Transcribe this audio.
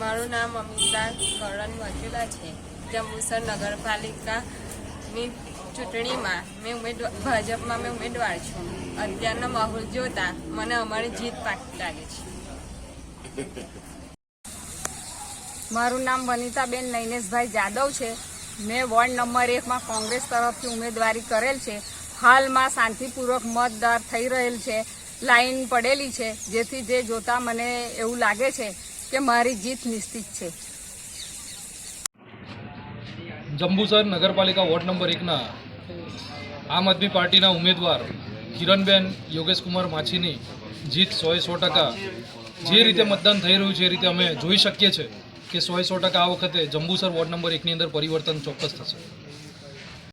મારું નામ અમિતા કરણ વઘેલા છે. જંબુસર નગરપાલિકાની ચૂંટણીમાં મેં ઉમેદવાર, ભાજપમાં મેં ઉમેદવાર છું. અત્યારનો માહોલ જોતા મને અમારી જીત પાકી લાગે છે. મારું નામ વનિતાબેન નૈનેશભાઈ જાદવ છે. મેં વોર્ડ નંબર એકમાં કોંગ્રેસ તરફથી ઉમેદવારી કરેલ છે. હાલમાં શાંતિપૂર્વક મતદાર થઈ રહેલ છે, લાઈન પડેલી છે, જેથી જે જોતા મને એવું લાગે છે કે મારી જીત નિશ્ચિત છે. જંબુસર નગરપાલિકા વોર્ડ નંબર એકના આમ આદમી પાર્ટીના ઉમેદવાર કિરણબેન યોગેશકુમાર માછીની જીત સોએ સો ટકા. જે રીતે મતદાન થઈ રહ્યું છે એ રીતે અમે જોઈ શકીએ છીએ કે સોએ સો ટકા આ વખતે જંબુસર વોર્ડ નંબર એકની અંદર પરિવર્તન ચોક્કસ થશે.